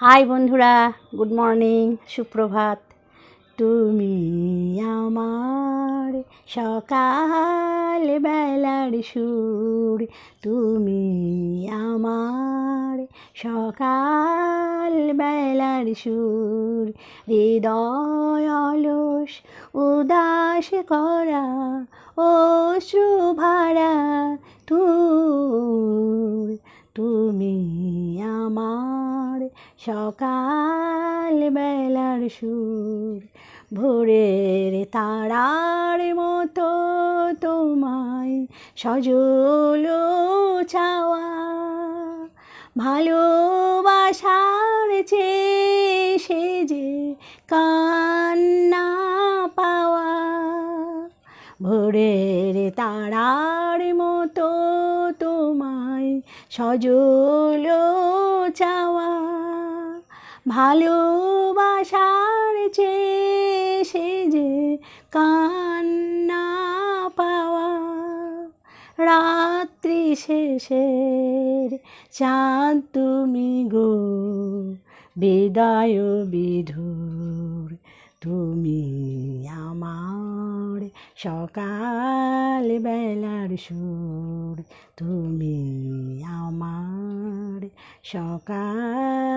High বন্ধুরা, good morning, সুপ্রভাত। তুমি আমার সকাল বেলার সুর। তুমি আমার সকাল বেলার সুর। হৃদয় অলস, উদাস করা ও ভরা সকাল বেলার সুর, ভোরের তারার মতো তোমায় সজল চাওয়া ভালোবাসার চেয়ে সে যে কান্না পাওয়া। ভোরের তারার মতো তোমায় সজল চাওয়া ভালোবাসার চেয়ে সে যে কান্না পাওয়া। রাত্রি শেষের চাঁদ তুমি গো, বিদায় বিধুর তুমি আমার সকাল বেলার সুর। তুমি আমার সকাল